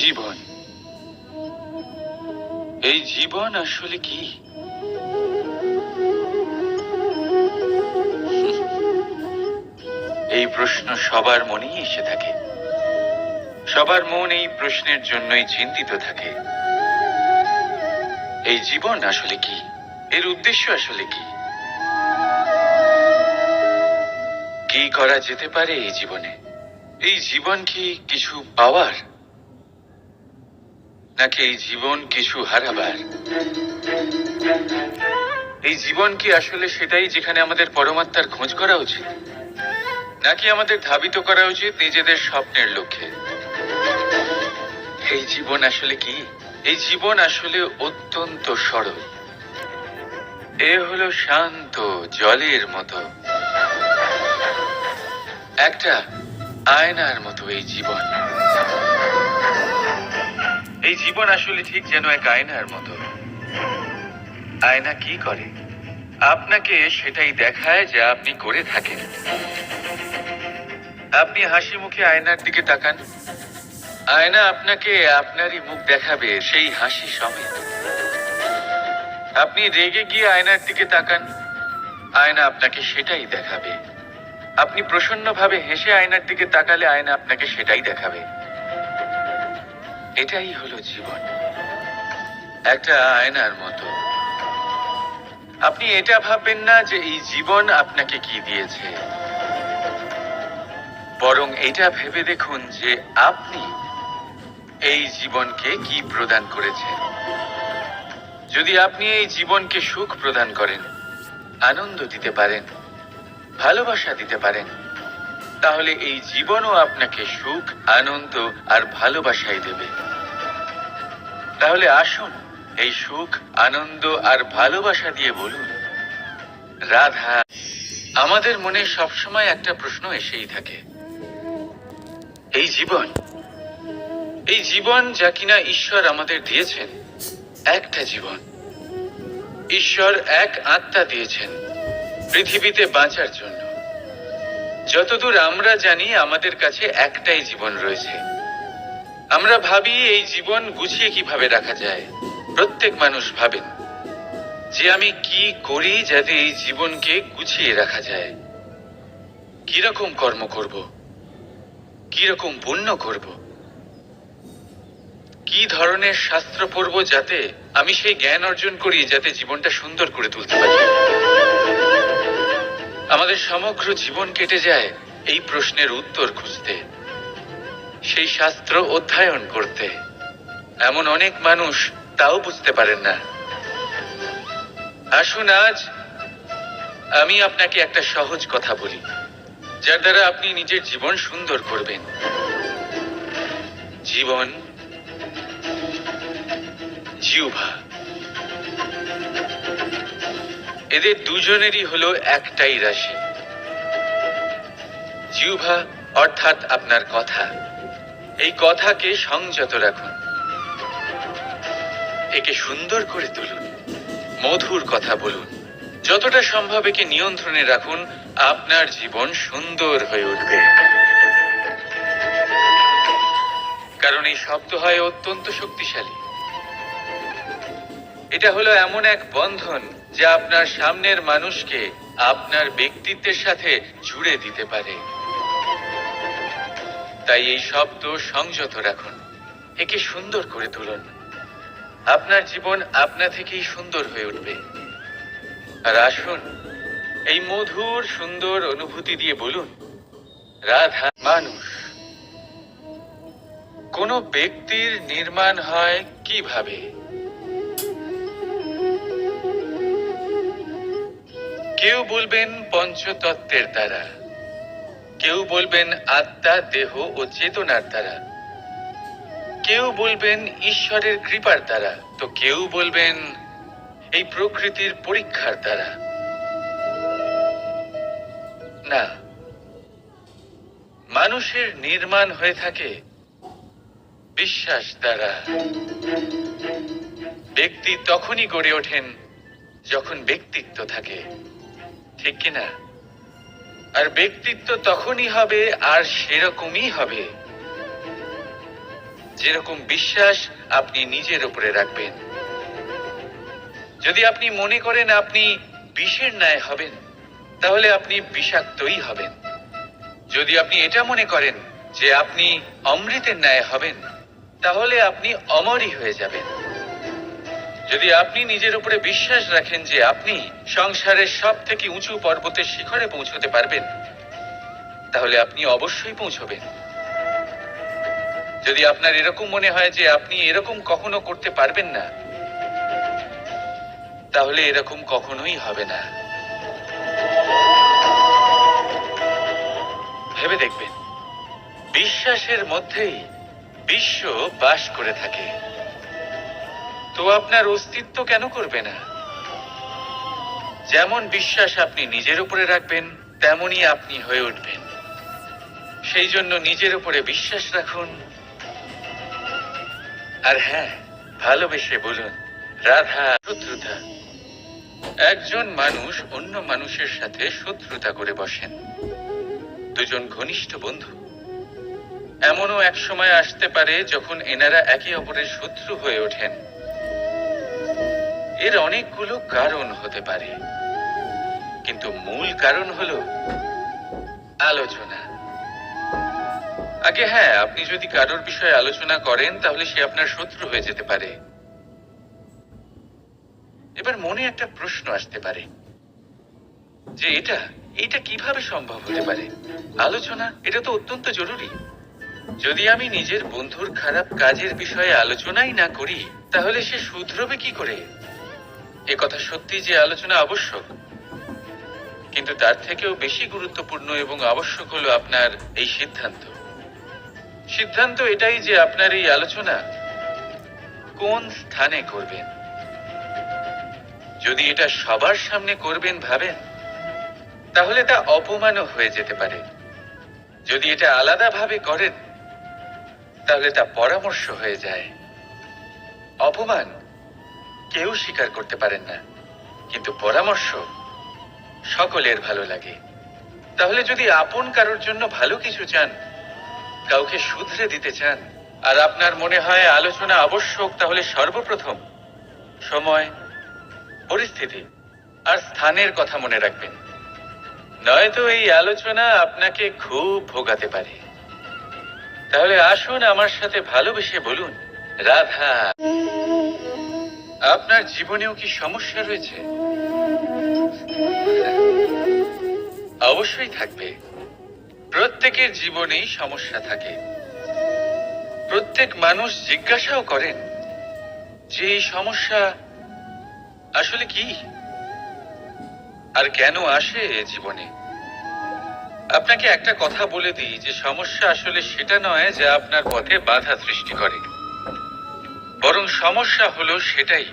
জীবন। এই জীবন আসলে কি? এই প্রশ্ন সবার মনেই এসে থাকে। সবার মন এই প্রশ্নের জন্যই চিন্তিত থাকে। এই জীবন আসলে কি? এর উদ্দেশ্য আসলে কি? কি করা যেতে পারে এই জীবনে? এই জীবন কি কিছু পাওয়ার? নাকি এই জীবন কিছু হারাবার। এই জীবন কি আসলে সেটাই যেখানে আমাদের পরমাত্মার খোঁজ করা উচিত? নাকি আমাদের ধাবিত করা উচিত নিজেদের স্বপ্নের লক্ষ্যে? এই জীবন আসলে কি? এই জীবন আসলে অত্যন্ত সরল। এ হলো শান্ত জলের মতো। একটা আয়নার মতো এই জীবন। এই জীবন আসলে ঠিক যেন এক আয়নার মতো। আয়না কি করে? আপনাকে সেটাই দেখায় যা আপনি করে থাকেন। আপনি হাসি মুখে আয়নার দিকে তাকান। আয়না আপনাকে আপনারই মুখ দেখাবে সেই হাসি সমেত। আপনি রেগে গিয়ে আয়নার দিকে তাকান। আয়না আপনাকে সেটাই দেখাবে। আপনি প্রসন্নভাবে হেসে আয়নার দিকে তাকালে আয়না আপনাকে সেটাই দেখাবে। এটাই হলো জীবন। একটা আয়নার মতো। আপনি এটা ভাববেন না যে এই জীবন আপনাকে কি দিয়েছে। বরং এটা ভেবে দেখুন যে আপনি এই জীবনকে কি প্রদান করেছেন। যদি আপনি এই জীবনকে সুখ প্রদান করেন, আনন্দ দিতে পারেন, ভালোবাসা দিতে পারেন তাহলে এই জীবনও আপনাকে সুখ, আনন্দ আর ভালোবাসাই দেবে। তাহলে আসুন এই সুখ, আনন্দ আর ভালোবাসা দিয়ে বলুন, রাধা, আমাদের মনে সবসময় একটা প্রশ্ন এসেই থাকে। এই জীবন এই জীবন যা কিনা ঈশ্বর আমাদের দিয়েছেন, একটা জীবন। ঈশ্বর এক আত্মা দিয়েছেন, পৃথিবীতে বাঁচার জন্য। যতদূর আমরা জানি, আমাদের কাছে একটাই জীবন রয়েছে। আমরা ভাবি এই জীবন গুছিয়ে কীভাবে রাখা যায়, প্রত্যেক মানুষ ভাবেন, যে আমি কি করি যাতে এই জীবনকে গুছিয়ে রাখা যায়। কীরকম কর্ম করব? কীরকম পুণ্য করব? কি ধরনের শাস্ত্র পড়ব যাতে আমি সেই জ্ঞান অর্জন করি যাতে জীবনটা সুন্দর করে তুলতে পারি? আমাদের সমগ্র জীবন কেটে যায় এই প্রশ্নের উত্তর খুঁজতে। সেই শাস্ত্র অধ্যয়ন করতে। এমন অনেক মানুষ তাও বুঝতে পারেন না। আসুন আজ আমি আপনাকে একটা সহজ কথা বলি, যার দ্বারা আপনি নিজের জীবন সুন্দর করবেন। জীবন জিউভা এদের দুজনেরই হলো একটাই রাশি। জিউভা অর্থাৎ আপনার কথা। এই কথাকে সংযত রাখুন। একে সুন্দর করে তুলুন। মধুর কথা বলুন। যতটা সম্ভব একে নিয়ন্ত্রণে রাখুন। আপনার জীবন সুন্দর হয়ে উঠবে। কারণ এই শব্দ হয় অত্যন্ত শক্তিশালী। এটা হলো এমন এক বন্ধন যা আপনার সামনের মানুষকে আপনার ব্যক্তিত্বের সাথে জুড়ে দিতে পারে। তাই এই শব্দ সংযত রাখুন, একে সুন্দর করে তুলুন। আপনার জীবন আপনা থেকেই সুন্দর হয়ে উঠবে। আর আসুন, এই মধুর, সুন্দর অনুভূতি দিয়ে বলুন, রাধা মানুষ, কোন ব্যক্তির নির্মাণ হয় কীভাবে? কেউ বলবেন পঞ্চতত্ত্বের দ্বারা। কেউ বলবেন আত্মা, দেহ ও চেতনার দ্বারা। কেউ বলবেন ঈশ্বরের কৃপার দ্বারা। তো কেউ বলবেন এই প্রকৃতির পরীক্ষার দ্বারা। না, মানুষের নির্মাণ হয়ে থাকে বিশ্বাস দ্বারা। ব্যক্তি তখনই গড়ে ওঠেন যখন ব্যক্তিত্ব থাকে। ঠিক কিনা? আর ব্যক্তিত্ব তখনই হবে আর সেরকমই হবে। যেরকম বিশ্বাস আপনি নিজের উপরে রাখবেন। যদি আপনি মনে করেন আপনি বিষের ন্যায় হবেন, তাহলে আপনি বিষাক্তই হবেন। যদি আপনি এটা মনে করেন যে আপনি অমৃতের ন্যায় হবেন, তাহলে আপনি অমরই হয়ে যাবেন। যদি আপনি নিজের উপরে বিশ্বাস রাখেন যে আপনি সংসারের সব থেকে উঁচু পর্বতের শিখরে পৌঁছতে পারবেন, তাহলে আপনি অবশ্যই পৌঁছবেন। যদি আপনার এরকম মনে হয় যে আপনি এরকম কখনো করতে পারবেন না, তাহলে এরকম কখনোই হবে না। ভেবে দেখবেন, বিশ্বাসের মধ্যেই বিশ্ব বাস করে থাকে। তো আপনার অস্তিত্ব কেন করবে না? যেমন বিশ্বাস আপনি নিজের উপরে রাখবেন, তেমনই আপনি হয়ে উঠবেন। সেই জন্য নিজের উপরে বিশ্বাস রাখুন। আর হ্যাঁ ভালোবেসে বলুন, রাধা, শত্রুতা। একজন মানুষ অন্য মানুষের সাথে শত্রুতা করে বসেন। দুজন ঘনিষ্ঠ বন্ধু। এমনও এক সময় আসতে পারে যখন এনারা একে অপরের শত্রু হয়ে ওঠেন। এর অনেকগুলো কারণ হতে পারে। কিন্তু মূল কারণ হলো আলোচনা। আগে হ্যাঁ আপনি যদি কারোর বিষয়ে আলোচনা করেন, তাহলে সে আপনার শত্রু হয়ে যেতে পারে। এবার মনে একটা প্রশ্ন আসতে পারে। যে এটা এটা কীভাবে সম্ভব হতে পারে? আলোচনা, এটা তো অত্যন্ত জরুরি। যদি আমি নিজের বন্ধুর খারাপ কাজের বিষয়ে আলোচনাই না করি, তাহলে সে শুধরবে কি করে? এ কথা সত্যি যে আলোচনা আবশ্যক, কিন্তু তার থেকেও বেশি গুরুত্বপূর্ণ এবং আবশ্যক হলো আপনার এই সিদ্ধান্ত। সিদ্ধান্ত এটাই যে আপনার এই আলোচনা কোন স্থানে করবেন? যদি এটা সবার সামনে করবেন ভাবেন, তাহলে তা অপমানও হয়ে যেতে পারে। যদি এটা আলাদাভাবে করেন, তাহলে তা পরামর্শ হয়ে যায়। অপমান কেউ স্বীকার করতে পারেন না। কিন্তু পরামর্শ সকলের ভালো লাগে। তাহলে যদি আপন কারোর জন্য ভালো কিছু চান, কাউকে শুধরে দিতে চান, আর আপনার মনে হয় আলোচনা আবশ্যক, তাহলে সর্বপ্রথম সময়, পরিস্থিতি আর স্থানের কথা মনে রাখবেন। নয়তো এই আলোচনা আপনাকে খুব ভোগাতে পারে। তাহলে আসুন আমার সাথে ভালোবেসে বলুন, রাধা। আপনার জীবনেও কি সমস্যা রয়েছে? অবশ্যই থাকবে। প্রত্যেকের জীবনেই সমস্যা থাকে। প্রত্যেক মানুষ জিজ্ঞাসাও করেন যে এই সমস্যা আসলে কি? আর কেন আসে জীবনে? আপনাকে একটা কথা বলে দিই যে সমস্যা আসলে সেটা নয় যা আপনার পথে বাধা সৃষ্টি করে। বরং সমস্যা হলো সেটাই,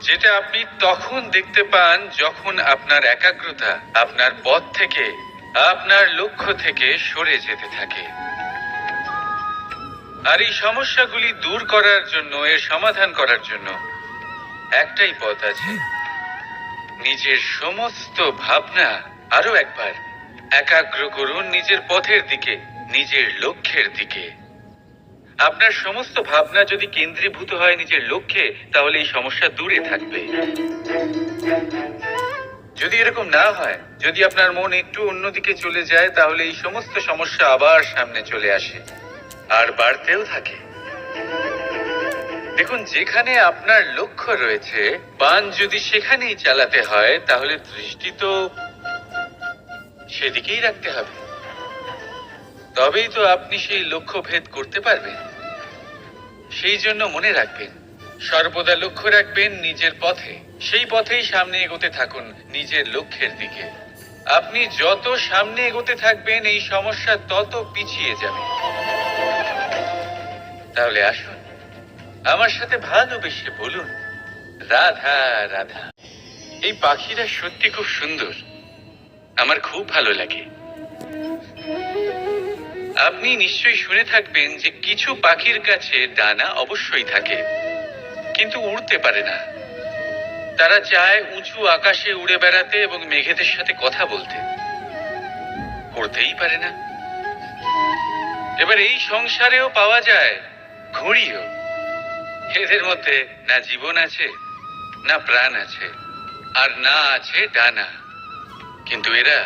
যেটা আপনি তখন দেখতে পান যখন আপনার একাগ্রতা আপনার পথ থেকে, আপনার লক্ষ্য থেকে সরে যেতে থাকে। আর এই সমস্যাগুলি দূর করার জন্য, এর সমাধান করার জন্য একটাই পথ আছে। নিজের সমস্ত ভাবনা আরও একবার একাগ্র করুন নিজের পথের দিকে, নিজের লক্ষ্যের দিকে। আপনার সমস্ত ভাবনা যদি কেন্দ্রীভূত হয় নিজের লক্ষ্যে, তাহলে এই সমস্যা দূরে থাকবে। যদি এরকম না হয়, যদি আপনার মন একটু অন্যদিকে চলে যায়, তাহলে এই সমস্ত সমস্যা আবার সামনে চলে আসে, আর বাড়তেও থাকে। দেখুন, যেখানে আপনার লক্ষ্য রয়েছে, বান যদি সেখানেই চালাতে হয়, তাহলে দৃষ্টি তো সেদিকেই রাখতে হবে। তবেই তো আপনি সেই লক্ষ্য ভেদ করতে পারবেন। সেই জন্য মনে রাখবেন, সর্বদা লক্ষ্য রাখবেন নিজের পথে। সেই পথেই সামনে এগোতে থাকুন নিজের লক্ষ্যের দিকে। আপনি যত সামনে এগোতে থাকবেন, এই সমস্যা তত পিছিয়ে যাবে। তাহলে আসুন, আমার সাথে ভালোবেসে বলুন, রাধা রাধা। এই পাখিরা সত্যি খুব সুন্দর। আমার খুব ভালো লাগে। আপনি নিশ্চয়ই শুনে থাকবেন যে কিছু পাখির কাছে ডানা অবশ্যই থাকে, কিন্তু উড়তে পারে না। তারা চায় উঁচু আকাশে উড়ে বেড়াতে এবং মেঘেদের সাথে কথা বলতে। করতেই পারে না। এবার এই সংসারেও পাওয়া যায় ঘুড়িও। এদের মধ্যে না জীবন আছে, না প্রাণ আছে, আর না আছে ডানা। কিন্তু এরা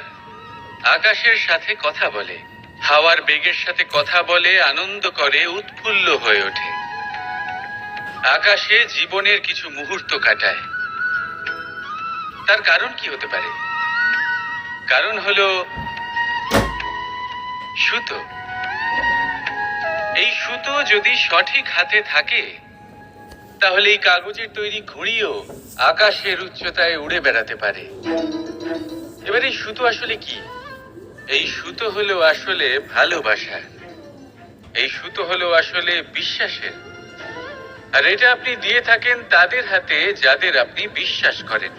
আকাশের সাথে কথা বলে। হাওয়ার বেগের সাথে কথা বলে আনন্দ করে, উৎফুল্ল হয়ে ওঠে। আকাশে জীবনের কিছু মুহূর্ত কাটায়। তার কারণ কি হতে পারে? কারণ হলো সুতো। এই সুতো যদি সঠিক হাতে থাকে, তাহলে এই কাগজের তৈরি ঘুড়িও আকাশের উচ্চতায় উড়ে বেড়াতে পারে। এবার এই সুতো আসলে কি? এই সুতো হলো আসলে ভালোবাসা। এই সুতো হলো আসলে বিশ্বাসের। আর এটা আপনি দিয়ে থাকেন তাদের হাতে যাদের আপনি বিশ্বাস করেন।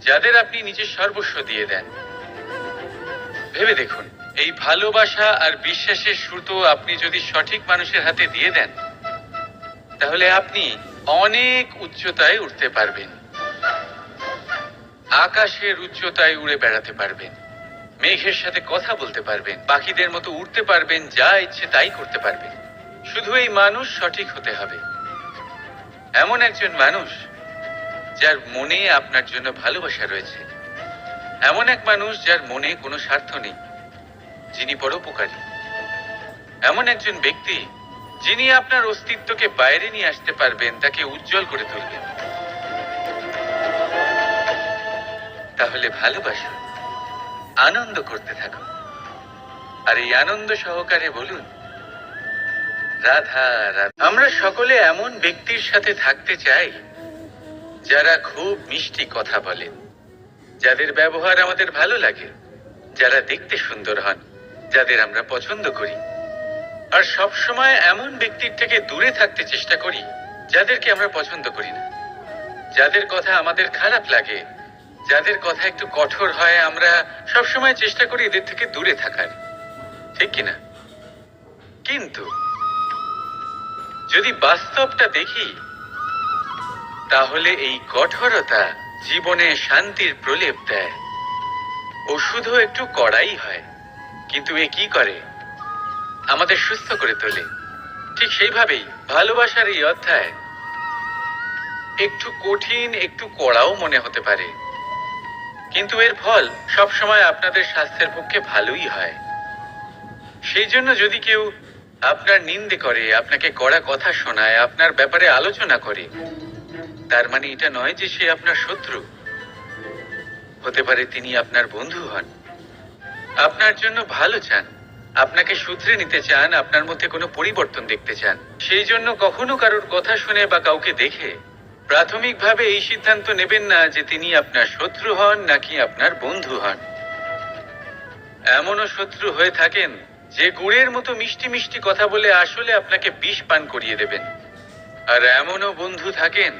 যাদের আপনি নিজের সর্বস্ব দিয়ে দেন। ভেবে দেখুন, এই ভালোবাসা আর বিশ্বাসের সুতো আপনি যদি সঠিক মানুষের হাতে দিয়ে দেন, তাহলে আপনি অনেক উচ্চতায় উঠতে পারবেন। আকাশের উচ্চতায় উড়ে বেড়াতে পারবেন। মেঘের সাথে কথা বলতে পারবেন, পাখিদের মতো উড়তে পারবেন, যা ইচ্ছে তাই করতে পারবেন। শুধু এই মানুষ সঠিক হতে হবে। এমন একজন মানুষ যার মনে আপনার জন্য ভালোবাসা রয়েছে। এমন এক মানুষ যার মনে কোনো স্বার্থ নেই, যিনি পরোপকারী এমন একজন ব্যক্তি যিনি আপনার অস্তিত্বকে বাইরে নিয়ে আসতে পারবেন, তাকে উজ্জ্বল করে তুলবেন। তাহলে ভালোবাসুন আনন্দ করতে থাকুন আর এই আনন্দ সহকারে বলুন, রাধা রাধা। আমরা সকলে এমন ব্যক্তির সাথে থাকতে চাই, যারা খুব মিষ্টি কথা বলেন যাদের ব্যবহার আমাদের ভালো লাগে, যারা দেখতে সুন্দর হন, যাদের আমরা পছন্দ করি। আর সব সময় এমন ব্যক্তির থেকে দূরে থাকতে চেষ্টা করি, যাদেরকে আমরা পছন্দ করি না, যাদের কথা আমাদের খারাপ লাগে যাদের কথা একটু কঠোর হয়, আমরা সবসময় চেষ্টা করি এদের থেকে দূরে থাকার। ঠিক কিনা? কিন্তু, যদি বাস্তবটা দেখি, তাহলে এই কঠোরতা জীবনে শান্তির প্রলেপ দেয়। ওষুধও একটু কড়াই হয়, কিন্তু এ কি করে? আমাদের সুস্থ করে তোলে। ঠিক সেইভাবেই ভালোবাসার এই অধ্যায় একটু কঠিন, একটু কড়াও মনে হতে পারে। কিন্তু এর ফল সবসময় আপনাদের স্বাস্থ্যের পক্ষে ভালোই হয়। সেই জন্য যদি কেউ আপনার নিন্দে করে, আপনাকে কড়া কথা শোনায়, আপনার ব্যাপারে আলোচনা করে, তার মানে এটা নয় যে সে আপনার শত্রু। হতে পারে তিনি আপনার বন্ধু হন। আপনার জন্য ভালো চান, আপনাকে সূত্রে নিতে চান, আপনার মধ্যে কোনো পরিবর্তন দেখতে চান। সেই জন্য কখনো কারোর কথা শুনে বা কাউকে দেখে প্রাথমিকভাবে এই সিদ্ধান্ত নেবেন না যে তিনি আপনার শত্রু হন নাকি আপনার বন্ধু হন। এমনও শত্রু হয়ে থাকেন যে গুড়ের মতো মিষ্টি মিষ্টি কথা বলে আসলে আপনাকে বিষ পান করিয়ে দেবেন। আর এমনও বন্ধু থাকেন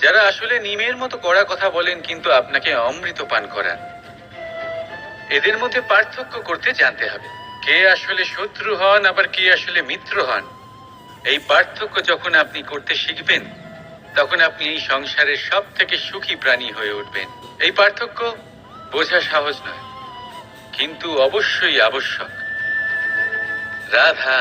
যারা আসলে নিমের মতো কড়া কথা বলেন কিন্তু আপনাকে অমৃত পান করান। এদের মধ্যে পার্থক্য করতে জানতে হবে। কে আসলে শত্রু হন, আবার কে আসলে মিত্র হন? এই পার্থক্য যখন আপনি করতে শিখবেন তখন আপনি এই সংসারের সব থেকে সুখী প্রাণী হয়ে উঠবেন। এই পার্থক্য বোঝা সহজ নয়, কিন্তু অবশ্যই আবশ্যক। রাধা